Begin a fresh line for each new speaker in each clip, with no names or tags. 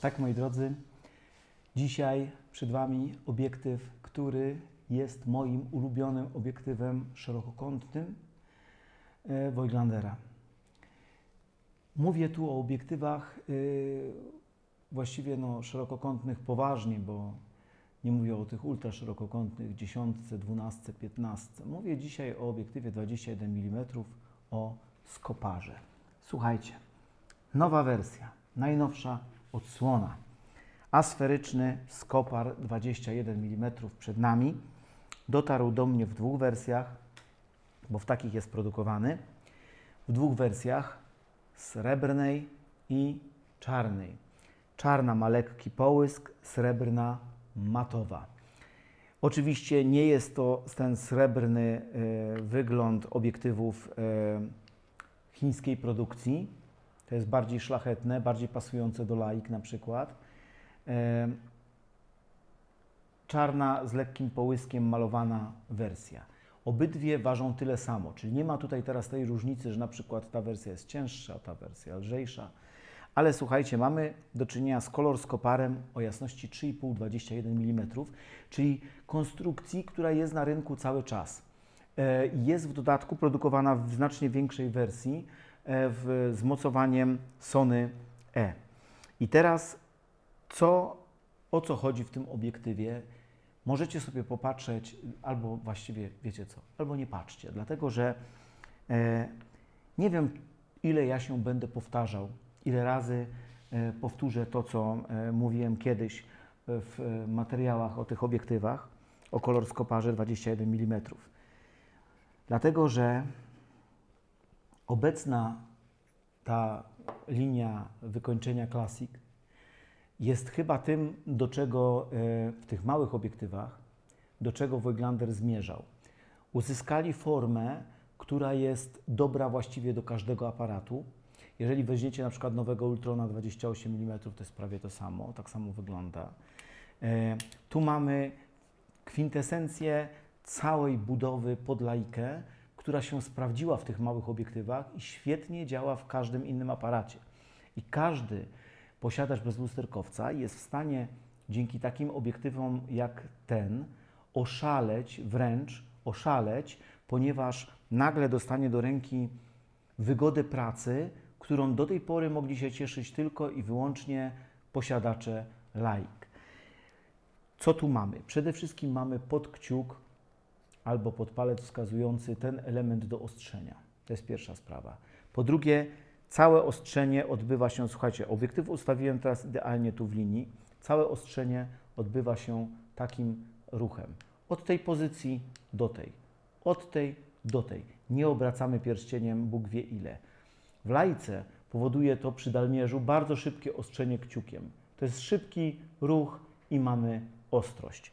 Tak, moi drodzy, dzisiaj przed Wami obiektyw, który jest moim ulubionym obiektywem szerokokątnym e, Voigtlandera. Mówię tu o obiektywach y, właściwie no, szerokokątnych poważnie, bo nie mówię o tych ultraszerokokątnych 10, 12, 15. Mówię dzisiaj o obiektywie 21 mm o skoparze. Słuchajcie, nowa wersja, najnowsza odsłona. Asferyczny skopar 21 mm przed nami. Dotarł do mnie w dwóch wersjach, bo w takich jest produkowany. W dwóch wersjach srebrnej i czarnej. Czarna ma lekki połysk, srebrna matowa. Oczywiście nie jest to ten srebrny e, wygląd obiektywów e, chińskiej produkcji. To jest bardziej szlachetne, bardziej pasujące do laik na przykład. Czarna z lekkim połyskiem malowana wersja. Obydwie ważą tyle samo, czyli nie ma tutaj teraz tej różnicy, że na przykład ta wersja jest cięższa, ta wersja lżejsza. Ale słuchajcie, mamy do czynienia z kolorskoparem o jasności 3,5-21 mm, czyli konstrukcji, która jest na rynku cały czas. E, Jest w dodatku produkowana w znacznie większej wersji w, z mocowaniem Sony E. I teraz co, o co chodzi w tym obiektywie? Możecie sobie popatrzeć, albo właściwie wiecie co, albo nie patrzcie, dlatego że e, nie wiem, ile ja się będę powtarzał, ile razy e, powtórzę to, co e, mówiłem kiedyś e, w e, materiałach o tych obiektywach, o kolorskoparze 21 mm. Dlatego, że obecna ta linia wykończenia Classic jest chyba tym, do czego e, w tych małych obiektywach, do czego Voigtlander zmierzał. Uzyskali formę, która jest dobra właściwie do każdego aparatu. Jeżeli weźmiecie na przykład nowego Ultrona 28 mm, to jest prawie to samo, tak samo wygląda. E, Tu mamy kwintesencję całej budowy pod lajkę, która się sprawdziła w tych małych obiektywach i świetnie działa w każdym innym aparacie. I każdy posiadacz bezlusterkowca jest w stanie dzięki takim obiektywom jak ten oszaleć, wręcz oszaleć, ponieważ nagle dostanie do ręki wygodę pracy, którą do tej pory mogli się cieszyć tylko i wyłącznie posiadacze laik. Co tu mamy? Przede wszystkim mamy pod kciuk albo pod palec wskazujący ten element do ostrzenia. To jest pierwsza sprawa. Po drugie, całe ostrzenie odbywa się, słuchajcie, obiektyw ustawiłem teraz idealnie tu w linii. Całe ostrzenie odbywa się takim ruchem. Od tej pozycji do tej, od tej do tej. Nie obracamy pierścieniem Bóg wie ile. W lajce powoduje to przy dalmierzu bardzo szybkie ostrzenie kciukiem. To jest szybki ruch i mamy ostrość.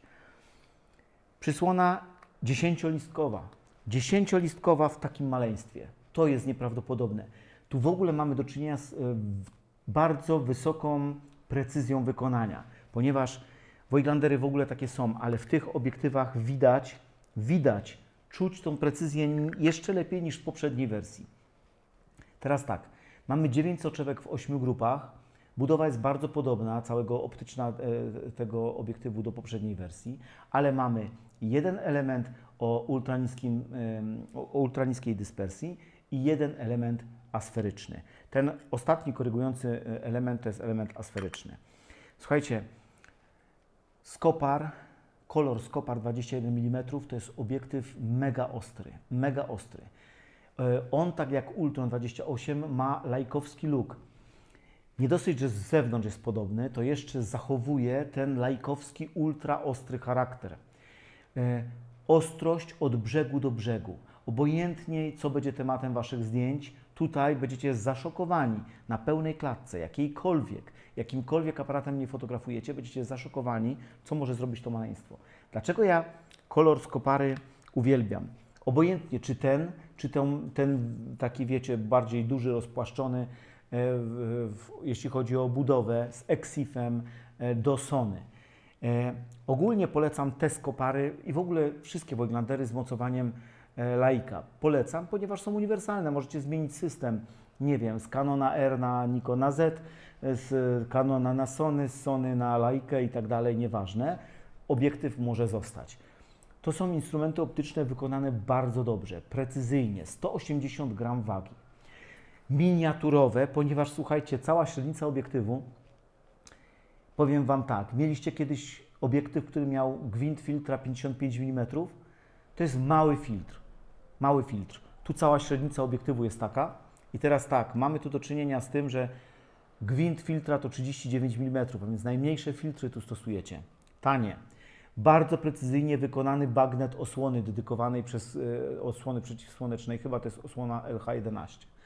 Przysłona dziesięciolistkowa. Dziesięciolistkowa w takim maleństwie. To jest nieprawdopodobne. Tu w ogóle mamy do czynienia z e, bardzo wysoką precyzją wykonania, ponieważ Voigtlandery w ogóle takie są, ale w tych obiektywach widać, widać, czuć tą precyzję jeszcze lepiej niż w poprzedniej wersji. Teraz tak, mamy 9 soczewek w 8 grupach. Budowa jest bardzo podobna, całego optyczna e, tego obiektywu do poprzedniej wersji, ale mamy jeden element o, ultraniskim, o ultraniskiej dyspersji i jeden element asferyczny. Ten ostatni korygujący e, element to jest element asferyczny. Słuchajcie, Skopar, kolor Skopar 21 mm to jest obiektyw mega ostry, mega ostry. E, On, tak jak Ultron 28, ma lajkowski look. Nie dosyć, że z zewnątrz jest podobny, to jeszcze zachowuje ten lajkowski, ultra ostry charakter. E, Ostrość od brzegu do brzegu. Obojętnie, co będzie tematem Waszych zdjęć, tutaj będziecie zaszokowani na pełnej klatce, jakiejkolwiek, jakimkolwiek aparatem nie fotografujecie, będziecie zaszokowani, co może zrobić to maleństwo. Dlaczego ja kolor skopary uwielbiam? Obojętnie, czy ten, czy ten, ten taki, wiecie, bardziej duży, rozpłaszczony, w, w, jeśli chodzi o budowę, z Exifem e, do Sony. E, ogólnie polecam te skopary i w ogóle wszystkie Voigtlandery z mocowaniem e, laika. Polecam, ponieważ są uniwersalne. Możecie zmienić system nie wiem, z Canona R na Nikona Z, z Canona na Sony, z Sony na Leica i tak dalej, nieważne. Obiektyw może zostać. To są instrumenty optyczne wykonane bardzo dobrze, precyzyjnie, 180 gram wagi. Miniaturowe, ponieważ słuchajcie, cała średnica obiektywu, powiem Wam tak, mieliście kiedyś obiektyw, który miał gwint filtra 55 mm, to jest mały filtr, mały filtr. Tu cała średnica obiektywu jest taka i teraz tak, mamy tu do czynienia z tym, że gwint filtra to 39 mm, więc najmniejsze filtry tu stosujecie. Tanie. Bardzo precyzyjnie wykonany bagnet osłony dedykowanej przez e, osłony przeciwsłonecznej, chyba to jest osłona LH11 e,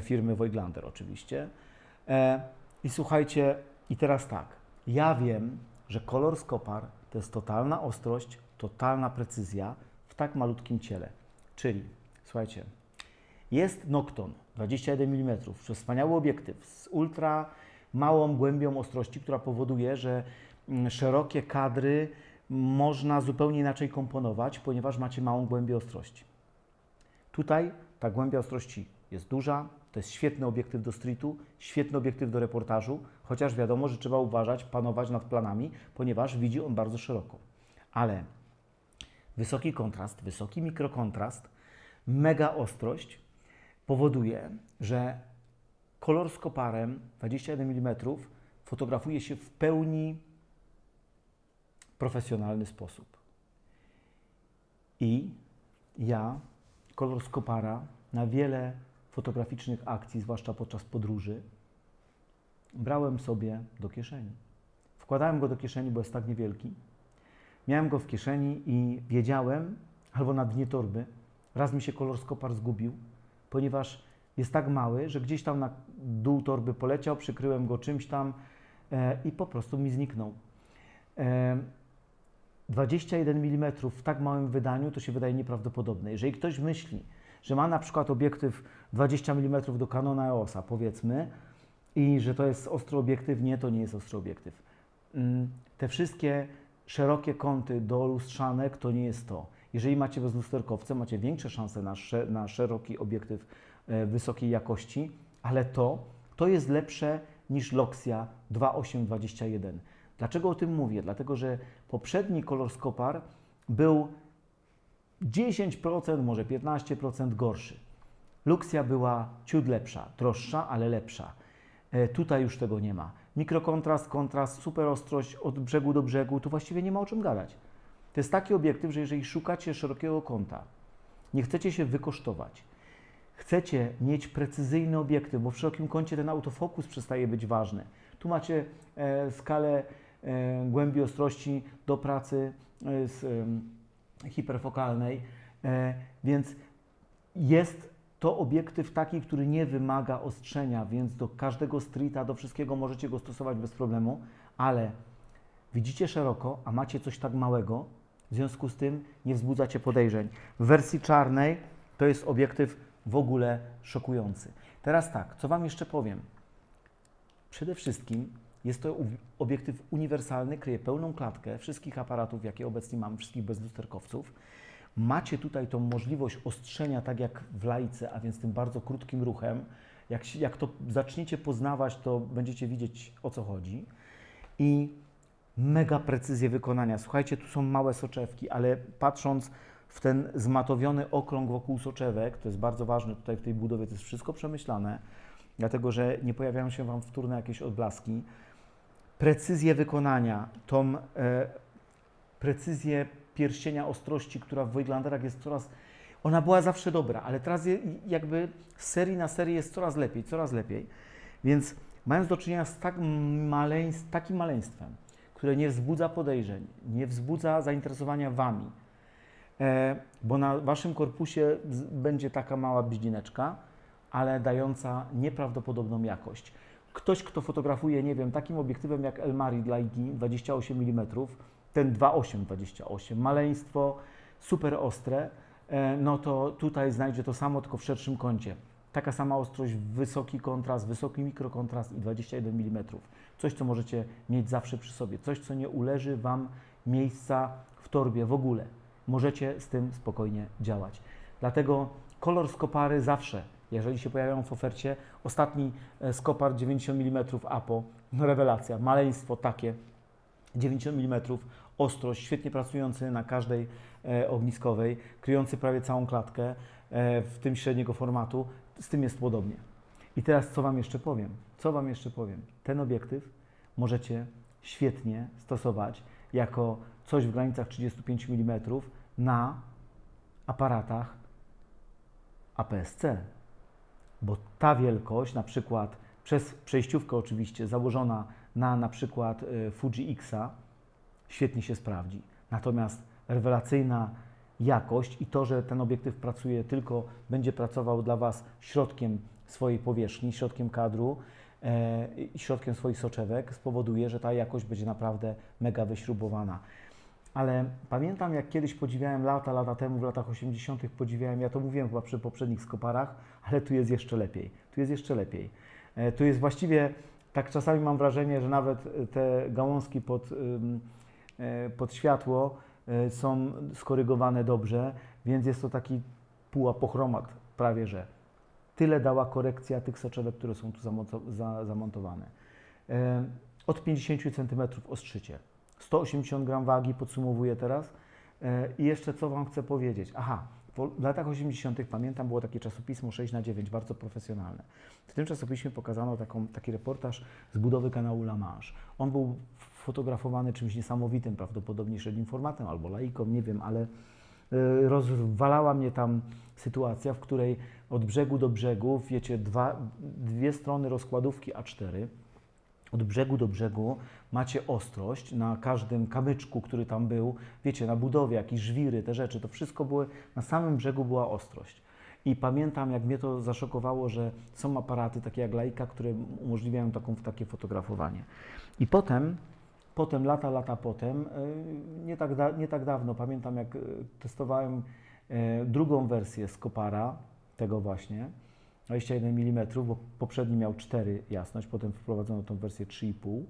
firmy Voigtlander oczywiście. E, I słuchajcie, i teraz tak, ja wiem, że kolor skopar to jest totalna ostrość, totalna precyzja w tak malutkim ciele. Czyli, słuchajcie, jest Nocton 21 mm, to wspaniały obiektyw z ultra małą głębią ostrości, która powoduje, że mm, szerokie kadry można zupełnie inaczej komponować, ponieważ macie małą głębię ostrości. Tutaj ta głębia ostrości jest duża, to jest świetny obiektyw do streetu, świetny obiektyw do reportażu, chociaż wiadomo, że trzeba uważać, panować nad planami, ponieważ widzi on bardzo szeroko. Ale wysoki kontrast, wysoki mikrokontrast, mega ostrość powoduje, że kolor z koparem 21 mm fotografuje się w pełni profesjonalny sposób. I ja kolor z kopara na wiele fotograficznych akcji, zwłaszcza podczas podróży, brałem sobie do kieszeni. Wkładałem go do kieszeni, bo jest tak niewielki. Miałem go w kieszeni i wiedziałem, albo na dnie torby, raz mi się kolor z kopar zgubił, ponieważ jest tak mały, że gdzieś tam na dół torby poleciał, przykryłem go czymś tam e, i po prostu mi zniknął. E, 21 mm w tak małym wydaniu to się wydaje nieprawdopodobne. Jeżeli ktoś myśli, że ma na przykład obiektyw 20 mm do Canona EOSa, powiedzmy, i że to jest ostry obiektyw, nie, to nie jest ostry obiektyw. Mm, Te wszystkie szerokie kąty do lustrzanek to nie jest to. Jeżeli macie bezlusterkowce, macie większe szanse na, na szeroki obiektyw e, wysokiej jakości, ale to, to jest lepsze niż Loxia 2821. Dlaczego o tym mówię? Dlatego, że poprzedni kolor Skopar był 10%, może 15% gorszy. Luxia była ciut lepsza, droższa, ale lepsza. E, tutaj już tego nie ma. Mikrokontrast, kontrast, super ostrość od brzegu do brzegu, tu właściwie nie ma o czym gadać. To jest taki obiektyw, że jeżeli szukacie szerokiego kąta, nie chcecie się wykosztować, chcecie mieć precyzyjny obiektyw, bo w szerokim kącie ten autofokus przestaje być ważny. Tu macie e, skalę głębi ostrości do pracy e, z e, hiperfokalnej, e, więc jest to obiektyw taki, który nie wymaga ostrzenia, więc do każdego streeta, do wszystkiego możecie go stosować bez problemu, ale widzicie szeroko, a macie coś tak małego, w związku z tym nie wzbudzacie podejrzeń. W wersji czarnej to jest obiektyw w ogóle szokujący. Teraz tak, co Wam jeszcze powiem? Przede wszystkim jest to obiektyw uniwersalny, kryje pełną klatkę wszystkich aparatów, jakie obecnie mamy, wszystkich bezlusterkowców. Macie tutaj tą możliwość ostrzenia, tak jak w lajce, a więc tym bardzo krótkim ruchem. Jak, jak to zaczniecie poznawać, to będziecie widzieć o co chodzi. I mega precyzję wykonania. Słuchajcie, tu są małe soczewki, ale patrząc w ten zmatowiony okrąg wokół soczewek, to jest bardzo ważne tutaj w tej budowie, to jest wszystko przemyślane, dlatego że nie pojawiają się Wam wtórne jakieś odblaski. Precyzję wykonania, tą e, precyzję pierścienia ostrości, która w Voigtlanderach jest coraz... Ona była zawsze dobra, ale teraz jakby z serii na serię jest coraz lepiej, coraz lepiej. Więc mając do czynienia z tak maleństw, takim maleństwem, które nie wzbudza podejrzeń, nie wzbudza zainteresowania Wami, e, bo na Waszym korpusie z- będzie taka mała bliźnieneczka, ale dająca nieprawdopodobną jakość. Ktoś, kto fotografuje, nie wiem, takim obiektywem jak Elmari dla IGI 28 mm, ten 2.8-28, maleństwo super ostre, e, no to tutaj znajdzie to samo, tylko w szerszym kącie. Taka sama ostrość, wysoki kontrast, wysoki mikrokontrast i 21 mm. Coś, co możecie mieć zawsze przy sobie. Coś, co nie uleży Wam miejsca w torbie w ogóle. Możecie z tym spokojnie działać. Dlatego kolor z kopary zawsze Jeżeli się pojawiają w ofercie, ostatni e, skopar 90 mm APO, no rewelacja, maleństwo takie, 90 mm, ostrość, świetnie pracujący na każdej e, ogniskowej, kryjący prawie całą klatkę, e, w tym średniego formatu, z tym jest podobnie. I teraz co Wam jeszcze powiem? Co Wam jeszcze powiem? Ten obiektyw możecie świetnie stosować jako coś w granicach 35 mm na aparatach APS-C, bo ta wielkość, na przykład przez przejściówkę oczywiście założona na na przykład y, Fuji X-a, świetnie się sprawdzi. Natomiast rewelacyjna jakość i to, że ten obiektyw pracuje tylko, będzie pracował dla Was środkiem swojej powierzchni, środkiem kadru e, i środkiem swoich soczewek, spowoduje, że ta jakość będzie naprawdę mega wyśrubowana. Ale pamiętam, jak kiedyś podziwiałem lata, lata temu, w latach 80., podziwiałem, ja to mówiłem chyba przy poprzednich skoparach, ale tu jest jeszcze lepiej. Tu jest jeszcze lepiej. E, Tu jest właściwie, tak czasami mam wrażenie, że nawet te gałązki pod, e, pod światło e, są skorygowane dobrze, więc jest to taki półapochromat prawie, że. Tyle dała korekcja tych soczewek, które są tu zamonto- za, zamontowane. Od 50 cm ostrzycie. 180 gram wagi podsumowuję teraz. E, I jeszcze co Wam chcę powiedzieć. Aha, w latach 80. pamiętam, było takie czasopismo 6 na 9 bardzo profesjonalne. W tym czasopiśmie pokazano taką, taki reportaż z budowy kanału La Manche. On był fotografowany czymś niesamowitym, prawdopodobnie średnim formatem albo laiką, nie wiem, ale y, rozwalała mnie tam sytuacja, w której od brzegu do brzegu, wiecie, dwa, dwie strony rozkładówki A4, od brzegu do brzegu macie ostrość na każdym kamyczku, który tam był, wiecie, na budowie, jakieś żwiry, te rzeczy, to wszystko były, na samym brzegu była ostrość. I pamiętam, jak mnie to zaszokowało, że są aparaty takie jak Leica, które umożliwiają taką, takie fotografowanie. I potem, potem lata, lata potem, y, nie tak, da, nie tak dawno, pamiętam jak y, testowałem y, drugą wersję Skopara, tego właśnie, 21 mm, bo poprzedni miał 4 jasność, potem wprowadzono tą wersję 3,5,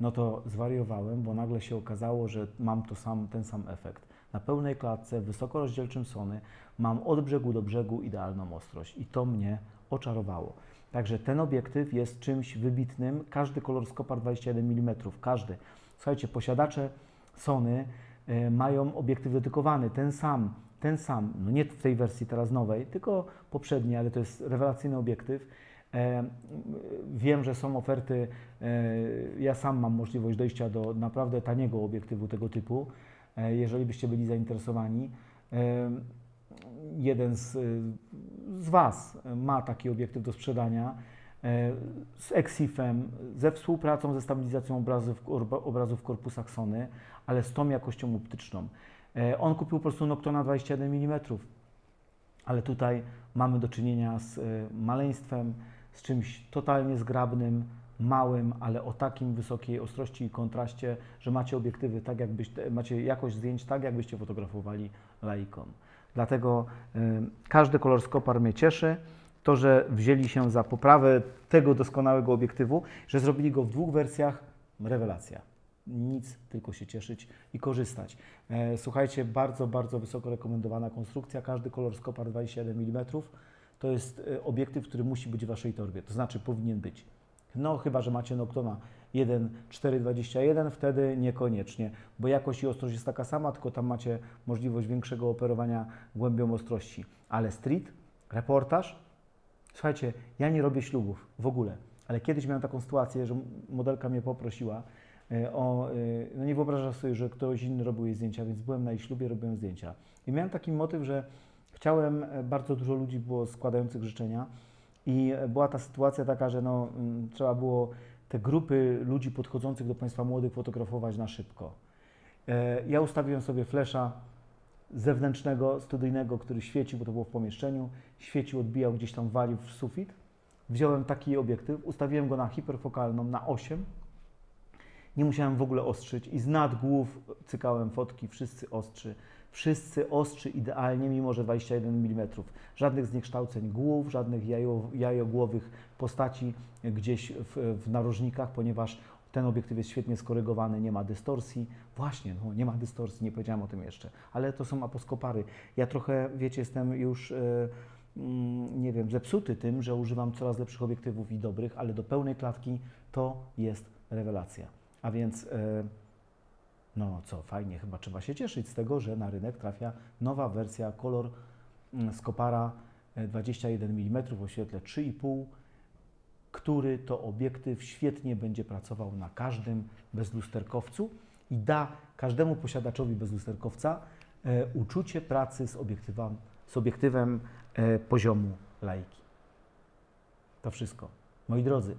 no to zwariowałem, bo nagle się okazało, że mam to sam, ten sam efekt. Na pełnej klatce, wysokorozdzielczym Sony mam od brzegu do brzegu idealną ostrość i to mnie oczarowało. Także ten obiektyw jest czymś wybitnym. Każdy kolor Skopar 21 mm, każdy. Słuchajcie, posiadacze Sony e, mają obiektyw dedykowany, ten sam, ten sam, no nie w tej wersji teraz nowej, tylko poprzedniej, ale to jest rewelacyjny obiektyw. E, Wiem, że są oferty, e, ja sam mam możliwość dojścia do naprawdę taniego obiektywu tego typu, e, jeżeli byście byli zainteresowani. Jeden z, z Was ma taki obiektyw do sprzedania z Exifem, ze współpracą ze stabilizacją obrazów, obrazów w korpusach Sony, ale z tą jakością optyczną. E, On kupił po prostu Noctona 21 mm, ale tutaj mamy do czynienia z e, maleństwem, z czymś totalnie zgrabnym, małym, ale o takim wysokiej ostrości i kontraście, że macie obiektywy tak, jakbyście, macie jakość zdjęć tak, jakbyście fotografowali laiką. Dlatego każdy kolor Skopar mnie cieszy. To, że wzięli się za poprawę tego doskonałego obiektywu, że zrobili go w dwóch wersjach, rewelacja. Nic, tylko się cieszyć i korzystać. E, Słuchajcie, bardzo, bardzo wysoko rekomendowana konstrukcja. Każdy kolor Skopar 27 mm to jest e, obiektyw, który musi być w Waszej torbie, to znaczy powinien być. No chyba, że macie Noctona 1.421, wtedy niekoniecznie, bo jakość i ostrość jest taka sama, tylko tam macie możliwość większego operowania głębią ostrości. Ale street, reportaż, słuchajcie, ja nie robię ślubów w ogóle, ale kiedyś miałem taką sytuację, że modelka mnie poprosiła o, e, no nie wyobrażam sobie, że ktoś inny robił jej zdjęcia, więc byłem na jej ślubie, robiłem zdjęcia. I miałem taki motyw, że chciałem, e, bardzo dużo ludzi było składających życzenia i e, była ta sytuacja taka, że no, mm, trzeba było te grupy ludzi podchodzących do Państwa młodych fotografować na szybko. E, Ja ustawiłem sobie flesza zewnętrznego, studyjnego, który świecił, bo to było w pomieszczeniu, świecił, odbijał, gdzieś tam walił w sufit. Wziąłem taki obiektyw, ustawiłem go na hiperfokalną, na 8. Nie musiałem w ogóle ostrzyć i z nad głów cykałem fotki, wszyscy ostrzy, wszyscy ostrzy idealnie, mimo że 21 mm. Żadnych zniekształceń głów, żadnych jajo, jajogłowych postaci gdzieś w, w narożnikach, ponieważ ten obiektyw jest świetnie skorygowany, nie ma dystorsji. Właśnie, no, nie ma dystorsji, nie powiedziałem o tym jeszcze, ale to są aposkopary. Ja trochę, wiecie, jestem już mm, nie wiem, zepsuty tym, że używam coraz lepszych obiektywów i dobrych, ale do pełnej klatki to jest rewelacja. A więc, e, no co, fajnie, chyba trzeba się cieszyć z tego, że na rynek trafia nowa wersja kolor mm, Scopara e, 21 mm o świetle 3,5 który to obiektyw świetnie będzie pracował na każdym bezlusterkowcu i da każdemu posiadaczowi bezlusterkowca e, uczucie pracy z obiektywem, z obiektywem e, poziomu laiki. To wszystko. Moi drodzy,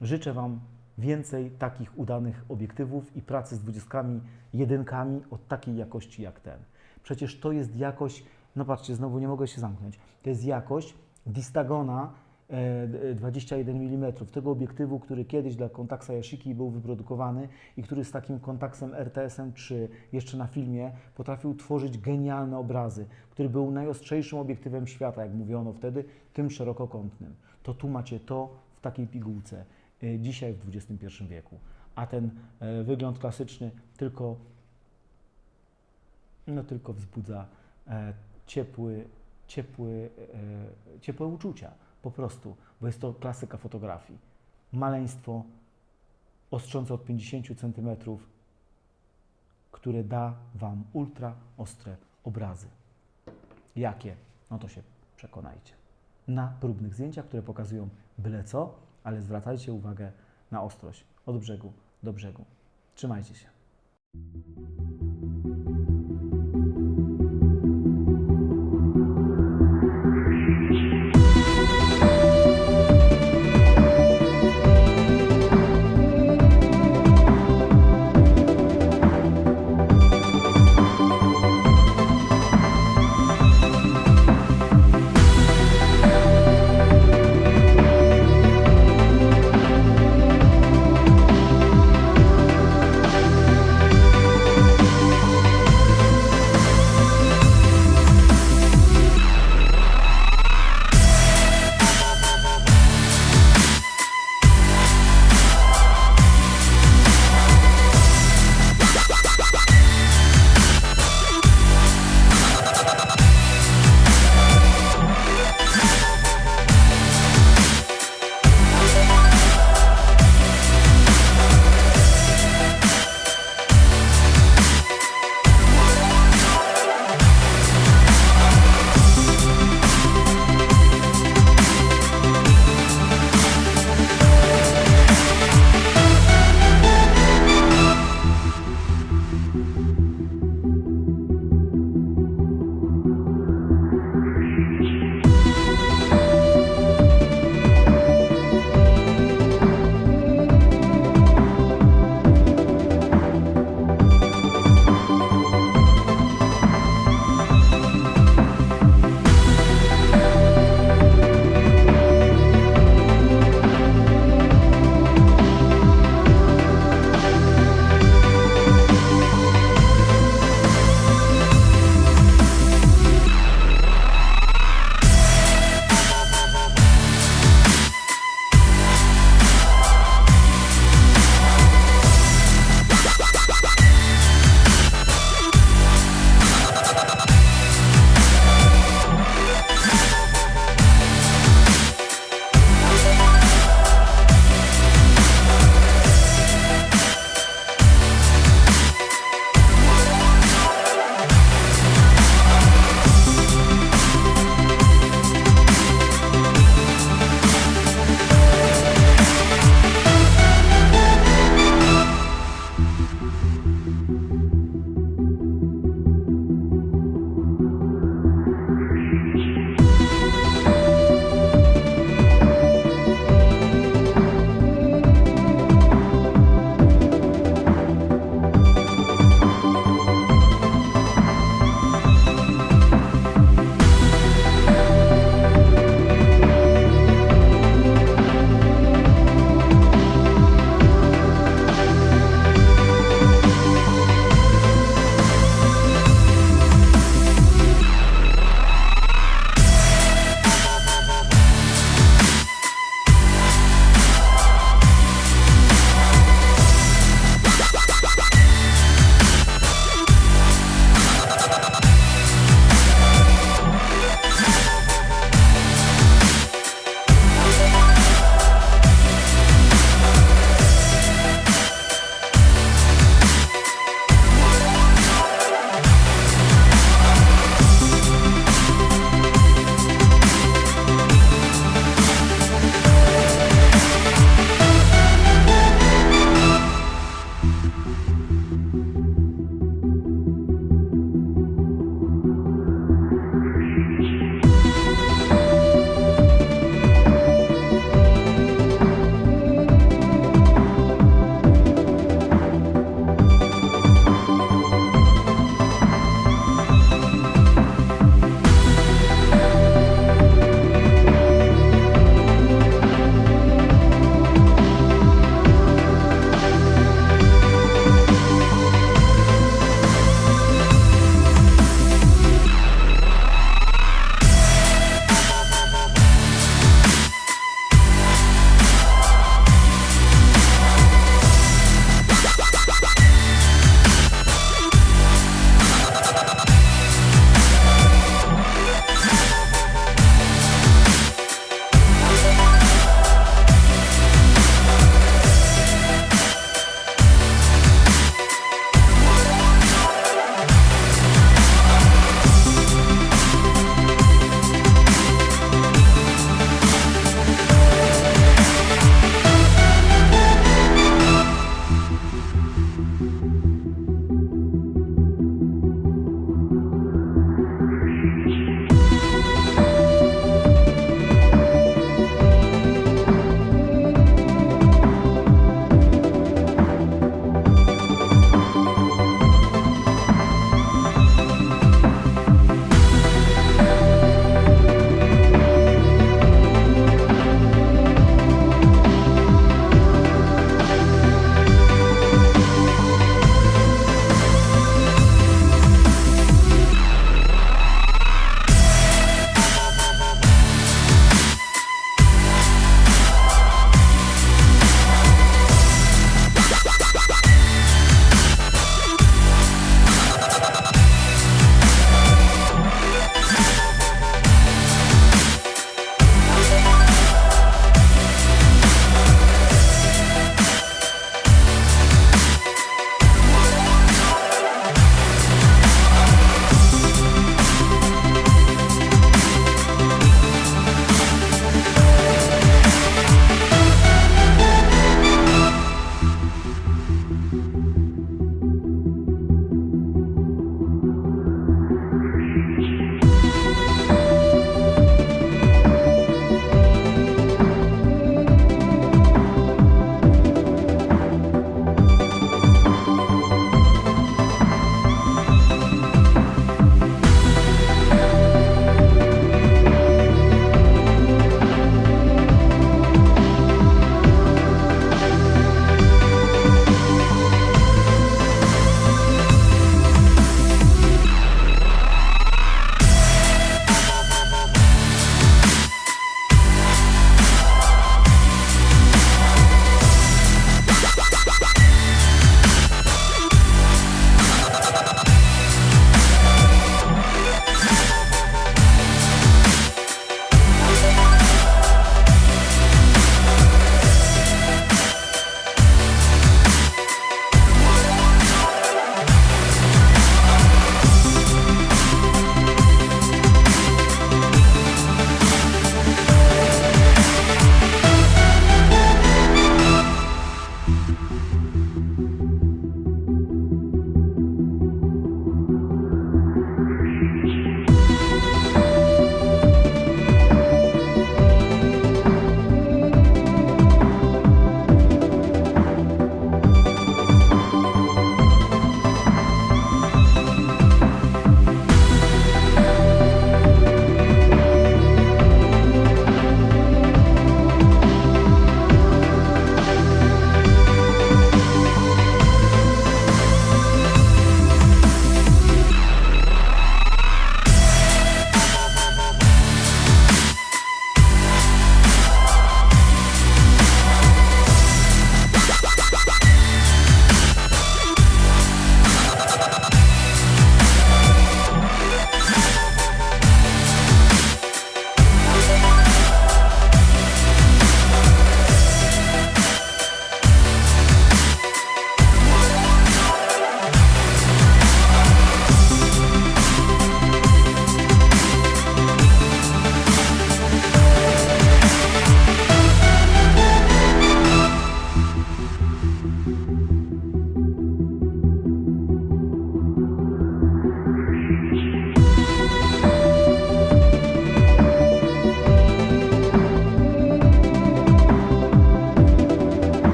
życzę Wam więcej takich udanych obiektywów i pracy z dwudziestkami, jedynkami o takiej jakości jak ten. Przecież to jest jakość, no patrzcie, znowu nie mogę się zamknąć, to jest jakość Distagona e, 21 mm, tego obiektywu, który kiedyś dla Contaxa Yashiki był wyprodukowany i który z takim Contaxem RTSM 3 jeszcze na filmie potrafił tworzyć genialne obrazy, który był najostrzejszym obiektywem świata, jak mówiono wtedy, tym szerokokątnym. To tu macie to w takiej pigułce, e, dzisiaj w XXI wieku. A ten e, wygląd klasyczny tylko, no tylko wzbudza e, ciepły, ciepły, e, ciepłe uczucia, po prostu, bo jest to klasyka fotografii. Maleństwo ostrzące od 50 cm, które da Wam ultra ostre obrazy. Jakie? No to się przekonajcie. Na próbnych zdjęciach, które pokazują byle co, ale zwracajcie uwagę na ostrość od brzegu do brzegu. Trzymajcie się.